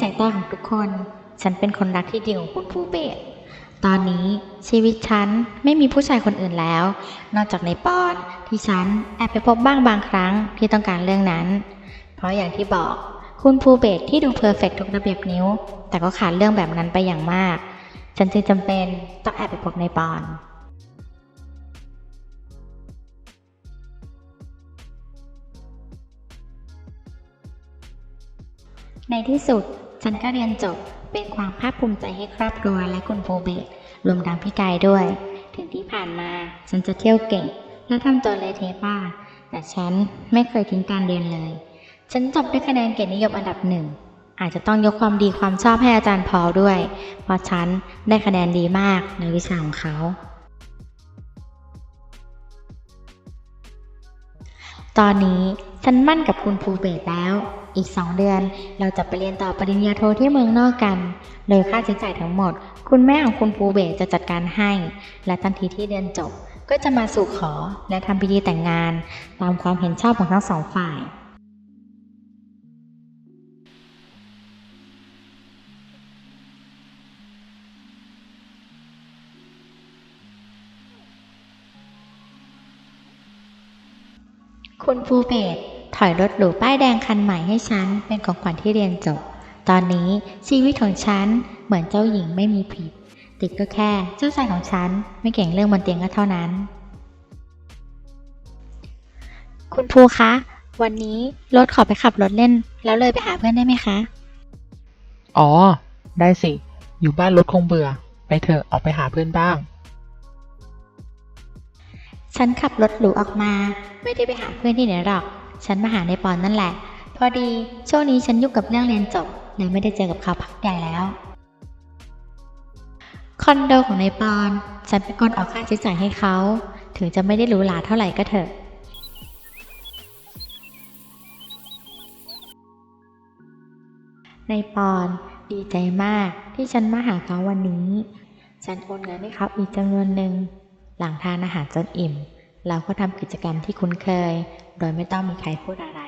สายตาของทุกคน ฉันเป็นคนรักที่ดีของคุณภูเบศตอนนี้ชีวิตฉันไม่มีผู้ชายคนอื่นแล้ว นอกจากในปอนที่ฉันแอบไปพบบ้างบางครั้งที่ต้องการเรื่องนั้น เพราะอย่างที่บอกคุณภูเบศที่ดูเพอร์เฟกทุกระเบียบนิ้ว แต่ก็ขาดเรื่องแบบนั้นไปอย่างมาก ฉันจึงจำเป็นต้องแอบไปพบในปอน ในที่สุดฉันก็เรียนจบเป็นความภาคภูมิใจให้ครอบครัวและคุณภูเบศรรวมทั้งพี่กายด้วย ถึงที่ผ่านมาฉันจะเที่ยวเก่ง และทำตัวเละเทบ้าแต่ฉันไม่เคยทิ้งการเรียนเลย ฉันจบด้วยคะแนนเกียรตินิยมอันดับหนึ่งอาจจะต้องยกความดีความชอบให้อาจารย์พอด้วย เพราะฉันได้คะแนนดีมากในวิชาของเขา ตอนนี้ฉันมั่นกับคุณภูเบศแล้ว อีกสองเดือน เราจะไปเรียนต่อปริญญาโทที่เมืองนอกกัน โดยค่าใช้จ่ายทั้งหมด คุณแม่ของคุณภูเบศจะจัดการให้ และทันทีที่เรียนจบ ก็จะมาสู่ขอและทำพิธีแต่งงาน ตามความเห็นชอบของทั้งสองฝ่ายคุณภูเบศ ถอยรถหรูป้ายแดงคันใหม่ให้ฉันเป็นของขวัญที่เรียนจบ ตอนนี้ชีวิตของฉันเหมือนเจ้าหญิงไม่มีผิด ติดก็แค่เจ้าชายของฉันไม่เก่งเรื่องบนเตียงก็เท่านั้น คุณภูคะ วันนี้รถขอไปขับรถเล่น แล้วเลยไปหาเพื่อนได้ไหมคะ อ๋อ ได้สิ อยู่บ้านรถคงเบื่อ ไปเถอะออกไปหาเพื่อนบ้าง ฉันขับรถหรูออกมา ไม่ได้ไปหาเพื่อนที่ไหนหรอก ฉันมาหาในปอนนั่นแหละ พอดีช่วงนี้ฉันยุ่งกับเรื่องเรียนจบเลยไม่ได้เจอกับเขาพักใหญ่แล้วคอนโดของในปอนฉันเป็นคนออกค่าใช้จ่ายให้เขา ถึงจะไม่ได้หรูหราเท่าไหร่ก็เถอะในปอนดีใจมากที่ฉันมาหาเขาวันนี้ ฉันโอนเงินให้เขาอีกจำนวนหนึ่ง หลังทานอาหารจนอิ่ม เราก็ทำกิจกรรมที่คุ้นเคย โดยไม่ต้องมีใครพูดอะไร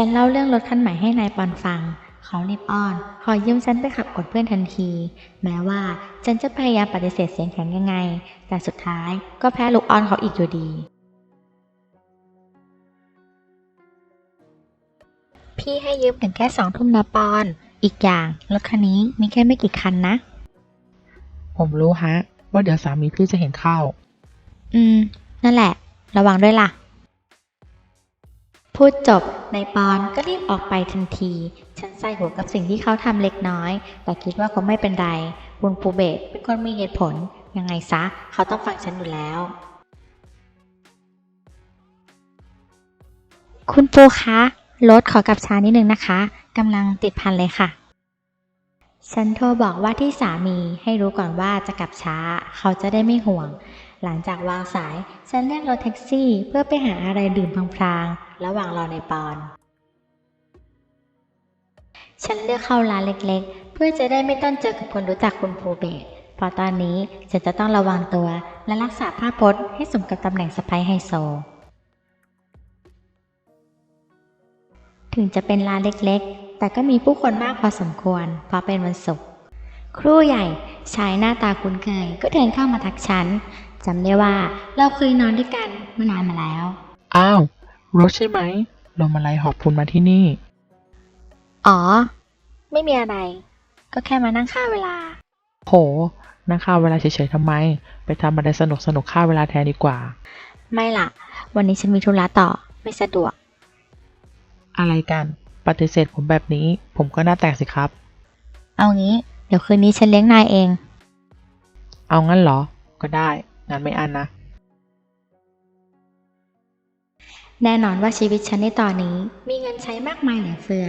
ฉันเล่าเรื่องรถคันใหม่ให้นายปอนฟัง เขารีบอ้อน ขอยืมฉันไปขับกดเพื่อนทันที แม้ว่าฉันจะพยายามปฏิเสธเสียงแข็งยังไง แต่สุดท้ายก็แพ้ลูกอ้อนเขาอีกอยู่ดี พี่ให้ยืมถึงแค่สองทุ่มนะปอน อีกอย่างรถคันนี้มีแค่ไม่กี่คันนะ ผมรู้ฮะ ว่าเดี๋ยวสามีพี่จะเห็นเข้า อืม นั่นแหละ ระวังด้วยล่ะ พูดจบนายปอนก็รีบออกไปทันที ฉันใส่หัวกับสิ่งที่เขาทำเล็กน้อย แต่คิดว่าคงไม่เป็นไรบุญภูเบศเป็นคนมีเหตุผล ยังไงซะ เขาต้องฟังฉันอยู่แล้ว คุณปูคะรถขอกลับช้านิดนึงนะคะกำลังติดพันเลยค่ะ ฉันโทรบอกว่าที่สามีให้รู้ก่อนว่าจะกลับช้า เขาจะได้ไม่ห่วง หลังจากวางสายฉันเรียกรถแท็กซี่เพื่อไปหาอะไรดื่มพลางๆ ระหว่างรอในปอน ฉันเลือกเข้าร้านเล็กๆ เพื่อจะได้ไม่ต้องเจอกับคนรู้จักคุณภูเบศเพราะตอนนี้ฉันจะต้องระวังตัวและรักษาภาพพจน์ให้สมกับตำแหน่งสไปไฮโซ ถึงจะเป็นร้านเล็กๆ แต่ก็มีผู้คนมากพอสมควร เพราะเป็นวันศุกร์ครูใหญ่ชายหน้าตาคุ้นเคยก็เดินเข้ามาทักฉัน จำได้ว่าเราเคยนอนด้วยกันเมื่อนานมาแล้ว อ้าวรถใช่ไหมลมอะไรหอบคุณมาที่นี่ อ๋อ ไม่มีอะไร ก็แค่มานั่งฆ่าเวลา โห นั่งค่าเวลาเฉยๆทำไม ไปทำอะไรสนุกสนุกๆค่าเวลาแทนดีกว่า ไม่ล่ะ วันนี้ฉันมีธุระต่อไม่สะดวก อะไรกัน ปฏิเสธผมแบบนี้ ผมก็น่าแตกสิครับ เอางี้ เดี๋ยวคืนนี้ฉันเลี้ยงนายเอง เอางั้นเหรอ ก็ได้ งั้นไม่อันนะ แน่นอนว่าชีวิตฉันในตอนนี้ มีเงินใช้มากมายเหลือเฟือ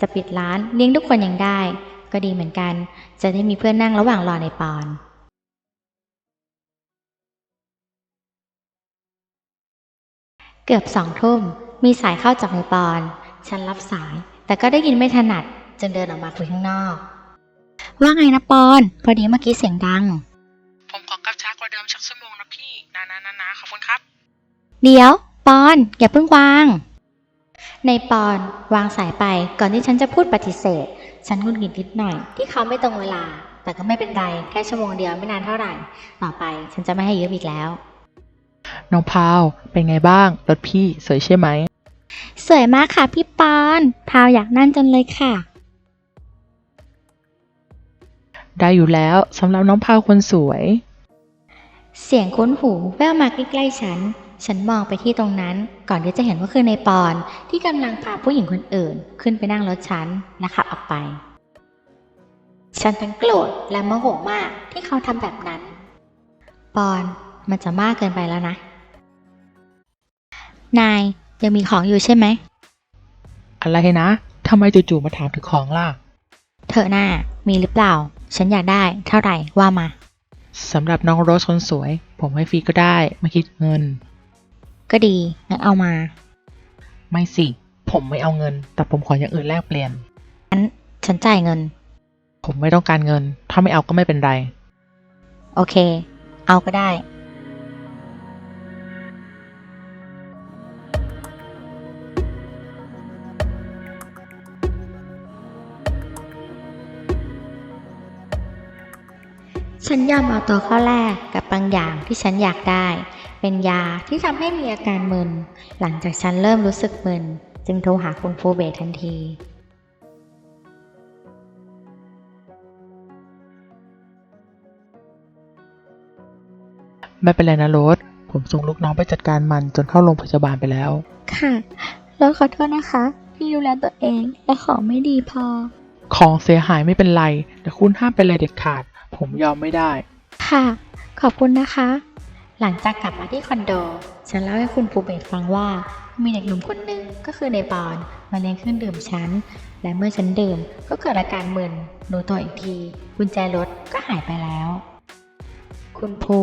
จะปิดร้านเลี้ยงทุกคนยังได้ ก็ดีเหมือนกัน จะได้มีเพื่อนนั่งระหว่างรอในปอนเกือบสองทุ่ม มีสายเข้าจากในปอน ฉันรับสาย แต่ก็ได้ยินไม่ถนัด จึงเดินออกมาคุยข้างนอก ว่าไงนะปอน พอดีเมื่อกี้เสียงดัง เดี๋ยว ปอน อย่าเพิ่งวาง ในปอนวางสายไปก่อนที่ฉันจะพูดปฏิเสธ ฉันงุนงิดนิดหน่อย ที่เขาไม่ตรงเวลา แต่ก็ไม่เป็นไร แค่ชั่วโมงเดียวไม่นานเท่าไหร่ ต่อไปฉันจะไม่ให้ยืมอีกแล้ว น้องพาว เป็นไงบ้าง รถพี่สวยใช่ไหม สวยมากค่ะพี่ปอน พาวอยากนั่นจนเลยค่ะ ได้อยู่แล้วสำหรับน้องพาวคนสวย เสียงคุ้นหูแว่วมาใกล้ๆฉัน ฉันมองไปที่ตรงนั้น ก่อนที่จะเห็นว่าคือในปอน ที่กำลังพาผู้หญิงคนอื่น ขึ้นไปนั่งรถฉันและขับออกไป ฉันทั้งโกรธและโมโหมากที่เขาทำแบบนั้น ปอนมันจะมากเกินไปแล้วนะ นายยังมีของอยู่ใช่ไหม อะไรนะทำไมจู่ๆมาถามถึงของล่ะ เธอหน้ามีหรือเปล่า ฉันอยากได้เท่าไหร่ว่ามาสำหรับน้องโรสคนสวย ผมให้ฟรีก็ได้ ไม่คิดเงิน ก็ดี งั้นเอามา ไม่สิ ผมไม่เอาเงิน แต่ผมขออย่างอื่นแลกเปลี่ยนฉันจ่ายเงิน ผมไม่ต้องการเงิน ถ้าไม่เอาก็ไม่เป็นไร โอเค เอาก็ได้ ฉันยอมเอาตัวเข้าแลกกับบางอย่างที่ฉันอยากได้ เป็นยาที่ทำให้มีอาการมึน หลังจากฉันเริ่มรู้สึกมึน จึงโทรหาคุณฟูเบททันที ไม่เป็นไรนะโรสผมส่งลูกน้องไปจัดการมันจนเข้าโรงพยาบาลไปแล้ว ค่ะรถขอโทษนะคะ ที่ดูแลตัวเองและของไม่ดีพอ ของเสียหายไม่เป็นไร แต่คุณห้ามเป็นอะไรเด็ดขาด ผมยอมไม่ได้ ค่ะ ขอบคุณนะคะ หลังจากกลับมาที่คอนโด ฉันเล่าให้คุณภูเบศฟังว่า มีเด็กหนุ่มคนหนึ่งก็คือในปอนมาเลี้ยงเครื่องดื่มฉัน และเมื่อฉันดื่มก็เกิดอาการมึนรู้ตัวอีกที กุญแจรถก็หายไปแล้ว คุณภู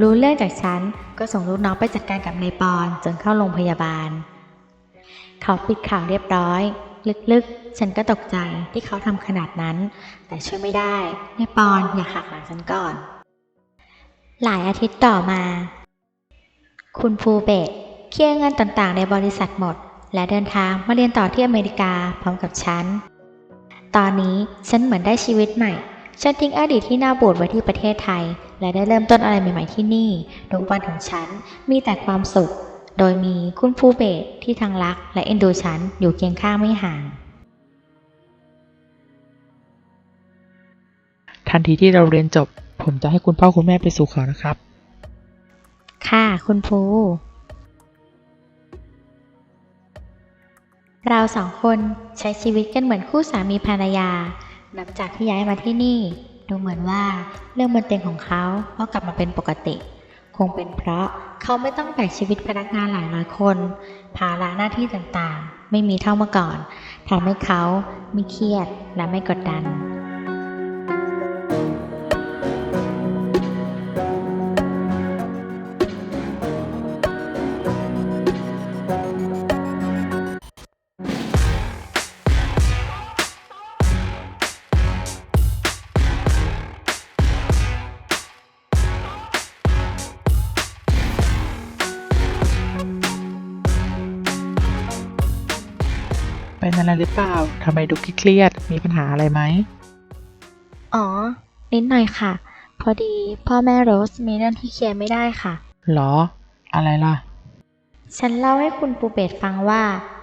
รู้เรื่องจากฉัน ก็ส่งลูกน้องไปจัดการกับนายปอนจนเข้าโรงพยาบาล เขาปิดข่าวเรียบร้อย ลึกๆ ฉันก็ตกใจที่เขาทำขนาดนั้น แต่ช่วยไม่ได้นายปอนอย่าหักหลังฉันก่อน หลายอาทิตย์ต่อมา คุณภูเบศเคลียร์เงินต่างๆ ในบริษัทหมด และเดินทางมาเรียนต่อที่อเมริกาพร้อมกับฉัน ตอนนี้ฉันเหมือนได้ชีวิตใหม่ ฉันทิ้งอดีตที่น่าบูดไว้ที่ประเทศไทย และได้เริ่มต้นอะไรใหม่ๆที่นี่ทุกวันของฉันมีแต่ความสุข โดยมีคุณภูเบศที่ทั้งรักและเอ็นดูฉันอยู่เคียงข้างไม่ห่าง ทันทีที่เราเรียนจบ ผมจะให้คุณพ่อคุณแม่ไปสู่ขอนะครับ ค่ะคุณภูเราสองคนใช้ชีวิตกันเหมือนคู่สามีภรรยานับจากที่ย้ายมาที่นี่ ดูเหมือนว่าเรื่องบนเตียงของเขาก็กลับมาเป็นปกติค งเป็นเพราะเขาไม่ต้องแบกชีวิตพนักงานหลายร้อยคน ภาระหน้าที่ต่างๆ ไม่มีเท่าเมื่อก่อนทำให้เขาไม่เครียดและไม่กดดัน เป็นอะไรหรือเปล่าทำไมดูเครียดๆมีปัญหาอะไรไหม อ๋อ นิดหน่อยค่ะ พอดีพ่อแม่โรสมีเรื่องที่เคลียร์ไม่ได้ค่ะ หรอ อะไรล่ะ ฉันเล่าให้คุณปูเบศฟังว่า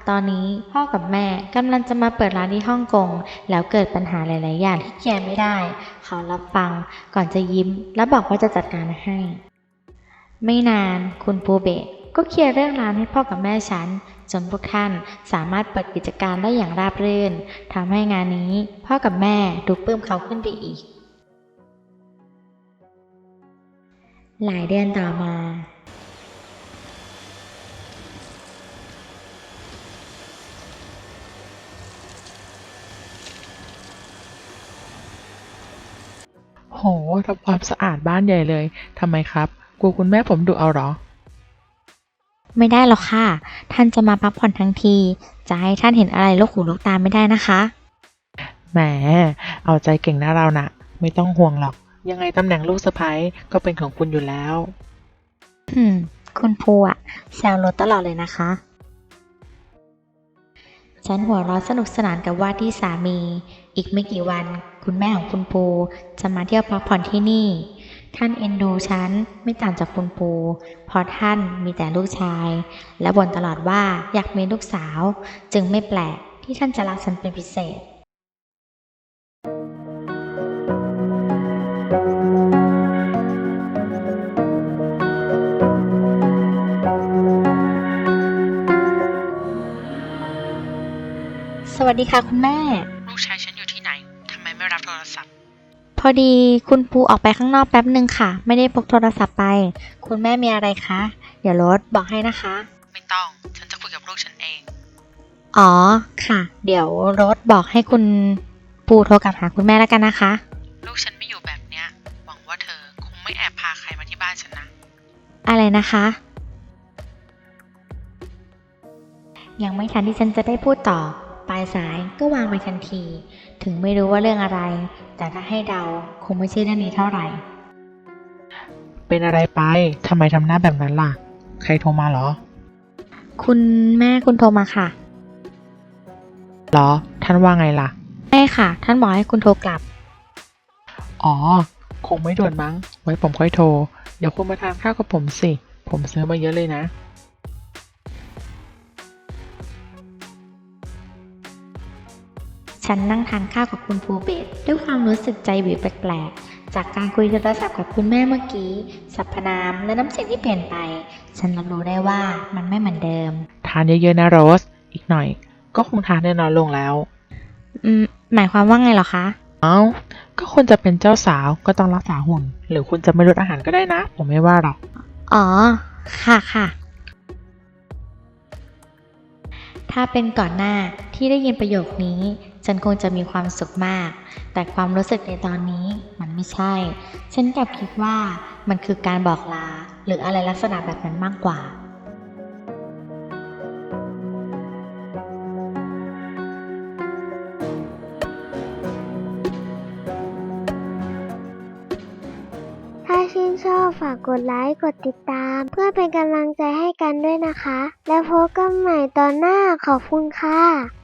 ตอนนี้พ่อกับแม่กำลังจะมาเปิดร้านที่ฮ่องกง แล้วเกิดปัญหาหลาย ๆ อย่างที่เคลียร์ไม่ได้ เขารับฟังก่อนจะยิ้ม แล้วบอกว่าจะจัดการให้ ไม่นานคุณปูเบศ ก็เคลียร์เรื่องร้านให้พ่อกับแม่ฉัน จนพวกท่านสามารถเปิดกิจการได้อย่างราบรื่นทำให้งานนี้พ่อกับแม่ดูปลื้มเขาขึ้นไปอีก หลายเดือนต่อมาโหทำความสะอาดบ้านใหญ่เลย ทำไมครับ กลัวคุณแม่ผมดูเอาหรอ ไม่ได้หรอกค่ะ ท่านจะมาพักผ่อนทั้งที จะให้ท่านเห็นอะไรลูกหูลูกตาไม่ได้นะคะ แหม เอาใจเก่งนะเรานะไม่ต้องห่วงหรอก ยังไงตำแหน่งลูกสะใภ้ก็เป็นของคุณอยู่แล้ว อืม คุณภูอะแซวรถตลอดเลยนะคะ ฉันหัวเราะสนุกสนานกับว่าที่สามี อีกไม่กี่วัน คุณแม่ของคุณปูจะมาเที่ยวพักผ่อนที่นี่ ท่านเอ็นดูฉันไม่ต่างจากคุณปู เพราะท่านมีแต่ลูกชาย และบ่นตลอดว่าอยากมีลูกสาว จึงไม่แปลกที่ท่านจะรักฉันเป็นพิเศษสวัสดีค่ะคุณแม่ ลูกชาย อดีคุณปูออกไปข้างนอกแป๊บหนึ่งค่ะ ไม่ได้พกโทรศัพท์ไป คุณแม่มีอะไรคะ เดี๋ยวรถบอกให้นะคะ ไม่ต้อง ฉันจะคุยกับลูกฉันเอง อ๋อ ค่ะ เดี๋ยวรถบอกให้คุณปูโทรกลับหาคุณแม่แล้วกันนะคะ ลูกฉันไม่อยู่แบบเนี้ย หวังว่าเธอคงไม่แอบพาใครมาที่บ้านฉันนะ อะไรนะคะ ยังไม่ทันที่ฉันจะได้พูดต่อ ปลายสายก็วางไปทันที ถึงไม่รู้ว่าเรื่องอะไร แต่ถ้าให้เดาคงไม่ใช่เรื่องนี้เท่าไหร่ เป็นอะไรไปทำไมทำหน้าแบบนั้นล่ะ ใครโทรมาเหรอ คุณแม่คุณโทรมาค่ะ เหรอ ท่านว่าไงล่ะ แม่ค่ะ ท่านบอกให้คุณโทรกลับ อ๋อ คงไม่ด่วนมั้ง ไว้ผมค่อยโทร เดี๋ยวคุณมาทานข้าวกับผมสิ ผมซื้อมาเยอะเลยนะ ฉันนั่งทานข้าวกับคุณภูเบศด้วยความรู้สึกใจวิวแปลกๆ จากการคุยโทรศัพท์กับคุณแม่เมื่อกี้ สรรพนามและน้ำเสียงที่เปลี่ยนไป ฉันรับรู้ได้ว่ามันไม่เหมือนเดิม ทานเยอะๆนะโรส อีกหน่อย ก็คงทานได้น้อยลงแล้ว อืม หมายความว่าไงเหรอคะ เอ้า ก็คนจะเป็นเจ้าสาวก็ต้องรักษาหุ่น หรือคุณจะไม่ลดอาหารก็ได้นะ ผมไม่ว่าหรอก อ๋อ ค่ะค่ะถ้าเป็นก่อนหน้าที่ได้ยินประโยคนี้ ฉันคงจะมีความสุขมาก แต่ความรู้สึกในตอนนี้มันไม่ใช่ ฉันกลับคิดว่ามันคือการบอกลา หรืออะไรลักษณะแบบนั้นมากกว่า ถ้าชื่นชอบฝากกดไลค์ กดติดตาม เพื่อเป็นกำลังใจให้กันด้วยนะคะ แล้วพบกันใหม่ตอนหน้าขอบคุณค่ะ